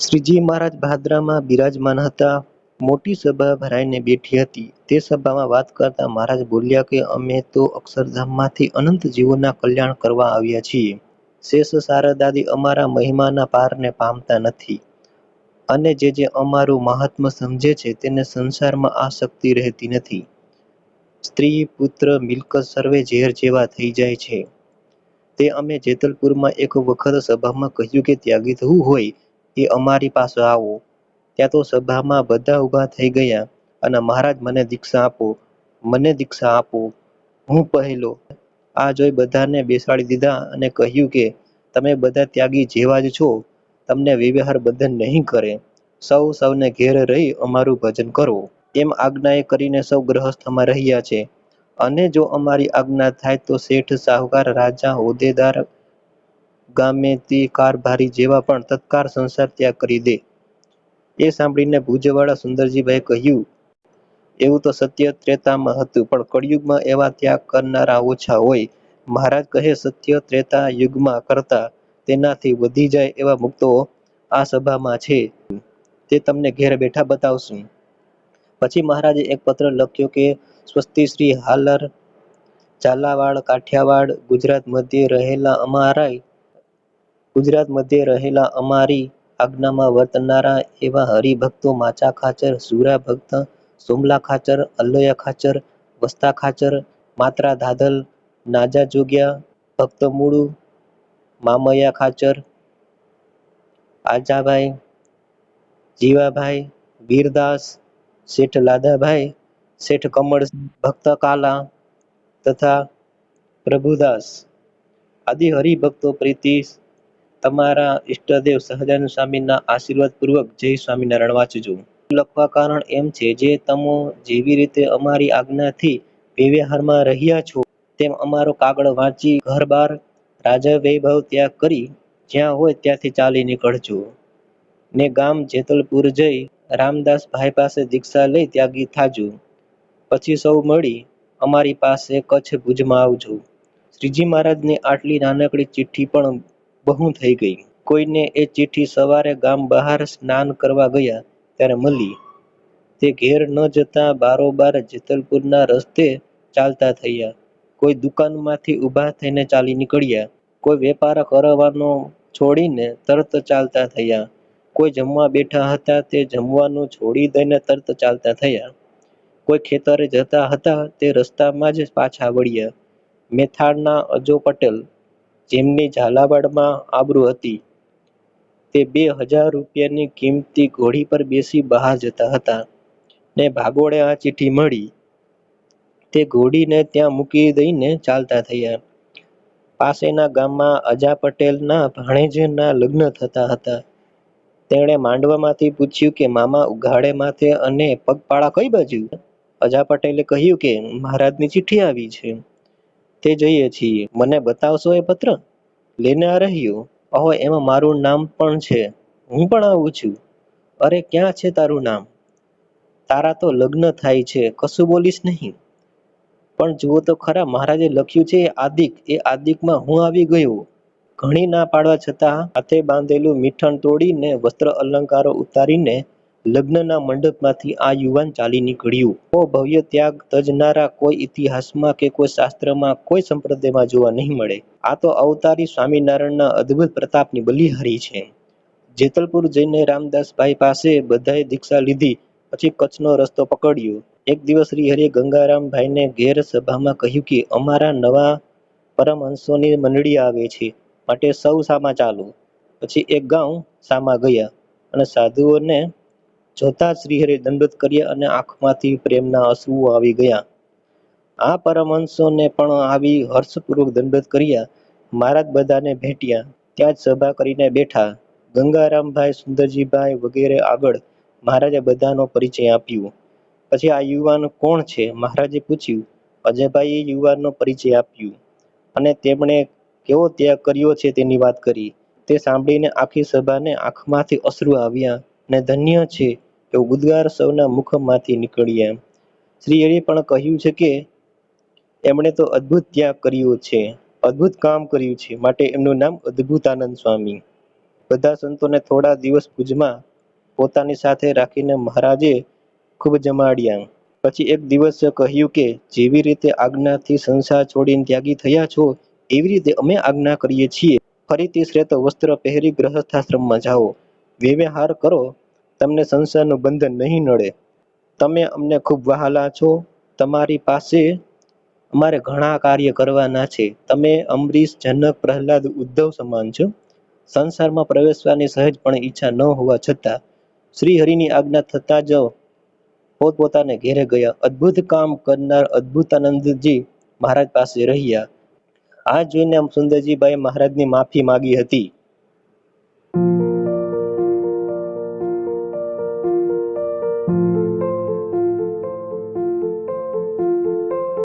શ્રીજી મહારાજ ભાદરામાં બિરાજમાન હતા. મોટી સભા ભરાઈને બેઠી હતી. તે સભામાં વાત કરતા મહારાજ બોલ્યા કે, અમે તો અક્ષરધામમાંથી અનંત જીવોના કલ્યાણ કરવા આવ્યા છીએ. શેષ શારદાદી અમારા મહિમાના પારને પામતા નથી. અને જે જે અમારું મહાત્મ્ય સમજે છે, તેને સંસારમાં આ શક્તિ રહેતી નથી. સ્ત્રી, પુત્ર, મિલકત સર્વે ઝેર જેવા થઈ જાય છે. તે અમે જેતલપુરમાં એક વખત સભામાં કહ્યું કે ત્યાગી થવું હોય એ અમારી પાસે આવો. ત્યાં તો સભામાં બધા ઊભા થઈ ગયા અને મહારાજ મને દીક્ષા આપો, મને દીક્ષા આપો. હું પહેલો. આ જોઈ બધાને બેસાડી દીધા અને કહ્યું કે, તમે બધા ત્યાગી જેવા જ છો. તમને વ્યવહાર બંધન નહીં કરે. સૌ સૌને ઘેર રહી અમારું ભજન કરો. એમ આજ્ઞાએ કરીને સૌ ગ્રહસ્થમાં રહ્યા છે. અને જો અમારી આજ્ઞા થાય તો શેઠ, સાહુકાર, રાજા, હોદ્દેદાર ગામેતી કારભારી જેવા પણ તત્કાળ સંસાર ત્યાગ કરી દે. એ સાંભળીને ભુજવાળા સુંદરજીભાઈ કહ્યું, એવું તો સત્ય ત્રેતામાં હતું, પણ કળિયુગમાં એવા ત્યાગ કરનારા ઓછા હોય. મહારાજ કહે, સત્ય ત્રેતા યુગમાં કરતા તેનાથી વધી જાય એવા મુક્તો આ સભામાં છે. તે તમને ઘેર બેઠા બતાવશું. પછી મહારાજે એક પત્ર લખ્યો કે, સ્વસ્તિ શ્રી હાલર, ઝાલાવાડ, કાઠિયાવાડ, ગુજરાત મધ્યે રહેલા અમારા ગુજરાત મધ્યે રહેલા અમારી આજ્ઞામાં વર્તનારા એવા હરિભક્તો માચા ખાચર, સુરા ભક્ત, સોમલા ખાચર, અલ્લયા ખાચર, વસ્તા ખાચર, માત્રા ધાધલ, નાજા જોગ્યા ભક્ત મૂળુ મામયા ખાચર, આજાભાઈ, જીવાભાઈ, વીરદાસ, શેઠ લાદાભાઈ, શેઠ કમળ, ભક્ત કાલા તથા પ્રભુદાસ. આદિ હરિભક્તો પ્રીતિ તમારા ઈષ્ટદેવ સહજાનંદ સ્વામીના આશીર્વાદ પૂર્વક જય સ્વામિનારાયણ વાંચજો. લખવા કારણ એમ છે, જે તમો જેવી રીતે અમારી આજ્ઞાથી વ્યવહારમાં રહ્યા છો, તેમ અમારો કાગળ વાંચી ઘર બાર રાજા વૈભવ ત્યાગ કરી, જ્યાં હોય ત્યાંથી ચાલી નીકળજો. ને ગામ જેતલપુર જઈ રામદાસ ભાઈ પાસે દીક્ષા લઈ ત્યાગી થાજો. પછી સૌ મળી અમારી પાસે કચ્છ ભુજમાં આવજો. શ્રીજી મહારાજની આટલી નાનકડી ચિઠ્ઠી પણ બહુ થઈ ગઈ. કોઈને એ ચિઠ્ઠી સવારે ગામ બહાર સ્નાન કરવા ગયા ત્યારે મળી. તે ઘેર ન જતા બારોબાર જેતલપુરના રસ્તે ચાલતા થયા. કોઈ દુકાનમાંથી ઊભા થઈને ચાલી નીકળ્યા. કોઈ વેપાર કરવાનો છોડીને તરત ચાલતા થયા. કોઈ જમવા બેઠા હતા તે જમવાનું છોડી દઈને તરત ચાલતા થયા. કોઈ ખેતરે જતા હતા તે રસ્તામાં જ પાછા વળ્યા. મેથાણના અજો પટેલ જેમની ઝાલાવાડમાં આબરૂ હતી. તે બે હજાર રૂપિયાની કિંમતી ઘોડી પર બેસી બહાર જતા હતા ને ભાગોળે આ ચિઠ્ઠી મળી. તે ઘોડીને ત્યાં મૂકી દઈને ચાલતા થયા. પાસેના ગામમાં અજા પટેલના ભાણેજના લગ્ન થતા હતા. તેણે માંડવામાંથી પૂછ્યું કે, મામા, ઉઘાડે માથે અને પગપાળા કઈ બાજુ? અજા પટેલે કહ્યું કે, મહારાજની ચિઠ્ઠી આવી છે. તે જઈએ છીએ. મને બતાવશો એ પત્ર? લઈને આ રહ્યો. અહો એમાં મારું નામ પણ છે. હું પણ આવું છું. અરે, ક્યાં છે તારું નામ? તારા તો લગ્ન થાય છે. કશું બોલીશ નહીં. પણ જુઓ તો ખરા, મહારાજે લખ્યું છે એ આદિક. એ આદિકમાં હું આવી ગયો. ઘણી ના પાડવા છતાં હાથે બાંધેલું મીઠણ તોડીને વસ્ત્ર અલંકારો ઉતારીને લગ્નના મંડપમાંથી આ યુવાન ચાલી નીકળ્યું. ઓ ભવ્ય ત્યાગ તજનારા કોઈ ઇતિહાસમાં કે કોઈ શાસ્ત્રમાં, કોઈ સંપ્રદાયમાં જોવા નહીં મળે. આ તો અવતારી સ્વામિનારાયણના અદ્ભુત પ્રતાપની બલિહારી છે. જેતલપુર જઈને રામદાસભાઈ પાસે બધાએ દીક્ષા લીધી, પછી કચ્છનો રસ્તો પકડ્યો. એક દિવસ હરિ ગંગારામભાઈને ઘેર સભામાં કહ્યું કે, અમારા નવા પરમહંસોની મંડળી આવે છે, માટે સૌ સામા ચાલો. પછી એક ગામ સામા ગયા અને સાધુઓને જોતા શ્રીહરિ દંડવત કર્યા અને આંખમાંથી પ્રેમના અશ્રુઓ આવી ગયા. આ પરમહંસોને પણ આવી હર્ષપૂર્વક દંડવત કર્યા. મહારાજ બધાને ભેટ્યા. ત્યાં જ સભા કરીને બેઠા. ગંગારામભાઈ, સુંદરજીભાઈ વગેરે આગળ મહારાજે બધાનો પરિચય આપ્યો. પછી આ યુવાન કોણ છે? મહારાજે પૂછ્યું. અજયભાઈએ યુવાનનો પરિચય આપ્યો. અને તેમણે કેવો ત્યાગ કર્યો છે તેની વાત કરી. તે સાંભળીને આખી સભાને આંખમાંથી અશ્રુ આવ્યા. ને ધન્ય છે કે ઉદ્ગાર સૌના મુખમાંથી નીકળ્યા શ્રી હરિએ પણ કહ્યું છે કે, એમણે તો અદ્ભુત ત્યાગ કર્યો છે, અદ્ભુત કામ કર્યું છે, માટે એમનું નામ અદ્ભુતાનંદ સ્વામી. બધા સંતોને થોડા દિવસ ભુજમાં પોતાની સાથે રાખીને મહારાજે ખૂબ જમાડ્યા. પછી એક દિવસ કહ્યું કે, જેવી રીતે આજ્ઞાથી સંસાર છોડીને ત્યાગી થયા છો, એવી રીતે અમે આજ્ઞા કરીએ છીએ. ફરીથી શ્રેત વસ્ત્ર પહેરી ગ્રહસ્થાશ્રમમાં જાઓ. વ્યવહાર કરો તમને સંસારનું બંધન નહીં નડે. તમે અમને ખૂબ વહાલા છો. તમારી પાસે અમારે ઘણા કાર્ય કરવાના છે. તમે અમરીશ જનક પ્રહલાદ ઉદ્ધવ સમાન છો. સંસારમાં પ્રવેશવાની સહેજ પણ ઈચ્છા ન હોવા છતાં શ્રી હરિની આજ્ઞા થતા જ પોતપોતાને ઘેરે ગયા. અદ્ભુત કામ કરનાર અદ્ભુતાનંદજી મહારાજ પાસે રહ્યા. આ જોઈને સુંદરજીભાઈ મહારાજની માફી માગી હતી.